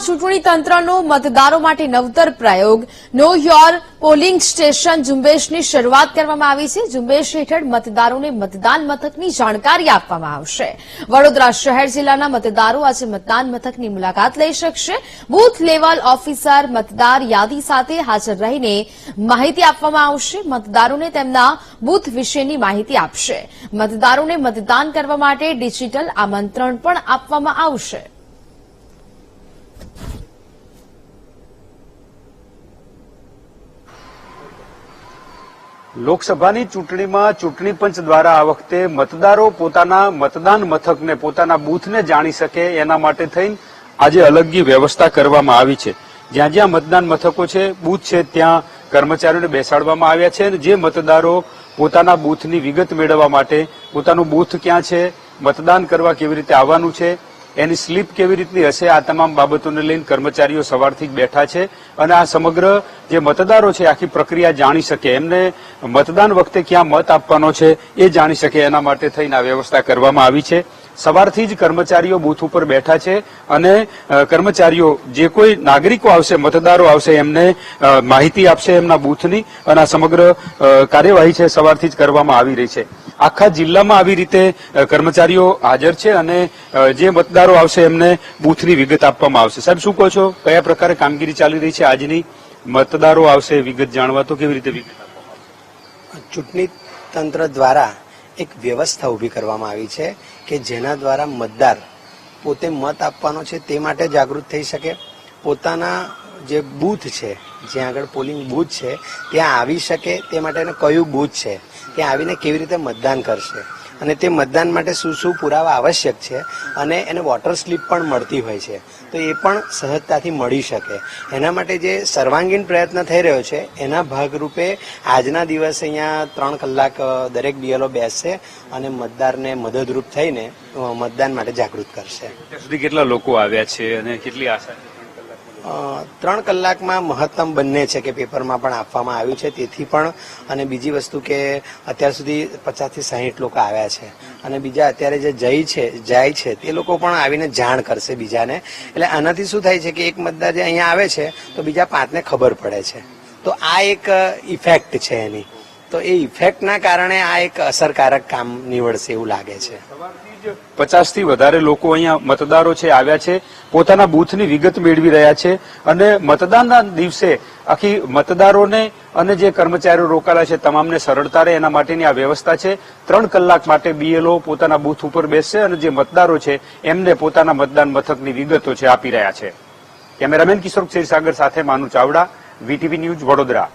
સુરતમાં ચૂંટણી તંત્રનો મતદારો માટે નવતર પ્રયોગ. નો યોર પોલિંગ સ્ટેશન ઝુંબેશની શરૂઆત કરવામાં આવી છે. ઝુંબેશ હેઠળ મતદારોને મતદાન મથકની જાણકારી આપવામાં આવશે. વડોદરા શહેર જિલ્લાના મતદારો આજે મતદાન મથકની મુલાકાત લઈ શકશે. બૂથ લેવલ ઓફિસર મતદાર યાદી સાથે હાજર રહીને માહિતી આપવામાં આવશે. મતદારોને તેમના બૂથ વિશેની માહિતી આપશે. મતદારોને મતદાન કરવા માટે ડિજિટલ આમંત્રણ પણ આપવામાં આવશે. લોકસભાની ચૂંટણીમાં ચૂંટણી પંચ દ્વારા આ વખતે મતદારો પોતાના મતદાન મથકને, પોતાના બૂથને જાણી શકે એના માટે થઈને આજે અલગી વ્યવસ્થા કરવામાં આવી છે. જ્યાં જ્યાં મતદાન મથકો છે, બૂથ છે, ત્યાં કર્મચારીઓને બેસાડવામાં આવ્યા છે અને જે મતદારો પોતાના બૂથની વિગત મેળવવા માટે પોતાનું બૂથ ક્યાં છે, મતદાન કરવા કેવી રીતે આવવાનું છે એની સ્લીપ કેવી રીતની હશે, આ તમામ બાબતોને લઈને કર્મચારીઓ સવારથી જ બેઠા છે અને આ સમગ્ર જે મતદારો છે, આખી પ્રક્રિયા જાણી શકે. એમને મતદાન વખતે ક્યાં મત આપવાનો છે, એ જાણી શકે. એના માટે થઈને આ વ્યવસ્થા કરવામાં આવી છે. સવારથી જ કર્મચારીઓ બૂથ ઉપર બેઠા છે અને કર્મચારીઓ જે કોઈ નાગરિકો આવશે, મતદારો આવશે, એમને માહિતી આપશે એમના બૂથની અને આ સમગ્ર કાર્યવાહી છે, સવારથી જ કરવામાં આવી રહી છે. આખા જિલ્લામાં આવી રીતે કર્મચારીઓ હાજર છે અને જે મતદારો આવશે એમને બૂથની વિગત આપવામાં આવશે. સાહેબ, શું કહો છો? કયા પ્રકારે કામગીરી ચાલી રહી છે આજની? મતદારો આવશે, વિગત જાણવા, તો કેવી રીતે વિગત ચૂંટણી તંત્ર દ્વારા એક વ્યવસ્થા ઊભી કરવામાં આવી છે કે જેના દ્વારા મતદાર પોતે મત આપવાનો છે તે માટે જાગૃત થઈ શકે. પોતાના જે બૂથ છે જ્યાં આગળ પોલિંગ બૂથ છે, ત્યાં આવી શકે તે માટેનું કયું બૂથ છે, ત્યાં આવીને કેવી રીતે મતદાન કરશે અને તે મતદાન માટે શું શું પુરાવા આવશ્યક છે અને એને વોટર સ્લીપ પણ મળતી હોય છે. તો એ પણ સહજતાથી મળી શકે. એના માટે જે સર્વાંગીણ પ્રયત્ન થઈ રહ્યો છે, એના ભાગરૂપે આજના દિવસે અહીંયા ત્રણ કલાક દરેક બીએલઓ બેસશે અને મતદારને મદદરૂપ થઈને મતદાન માટે જાગૃત કરશે. સુધી કેટલા લોકો આવ્યા છે અને કેટલી આશા ત્રણ કલાકમાં મહત્તમ બંને છે કે પેપરમાં પણ આપવામાં આવ્યું છે, તેથી પણ, અને બીજી વસ્તુ કે અત્યાર સુધી પચાસથી સાહીઠ લોકો આવ્યા છે. અને બીજા અત્યારે જે જઈ છે, જાય છે, તે લોકો પણ આવીને જાણ કરશે બીજાને. એટલે આનાથી શું થાય છે કે એક મતદાર જે અહીંયા આવે છે, તો બીજા પાંચને ખબર પડે છે. તો આ એક ઇફેક્ટ છે એની. તો એ ઇફેક્ટના કારણે આ એક અસરકારક કામ નીવડશે એવું લાગે છે. પચાસથી વધારે લોકો અહીંયા મતદારો છે, આવ્યા છે. પોતાના બૂથની વિગત મેળવી રહ્યા છે અને મતદાનના દિવસે આખી મતદારોને અને જે કર્મચારીઓ રોકાયેલા છે તમામને સરળતા રહે એના માટેની આ વ્યવસ્થા છે. ત્રણ કલાક માટે બીએલઓ પોતાના બૂથ ઉપર બેસશે અને જે મતદારો છે એમને પોતાના મતદાન મથકની વિગતો છે આપી રહ્યા છે. કેમેરામેન કિશોર ક્ષીરસાગર સાથે માનુ ચાવડા, વીટીવી ન્યૂઝ વડોદરા.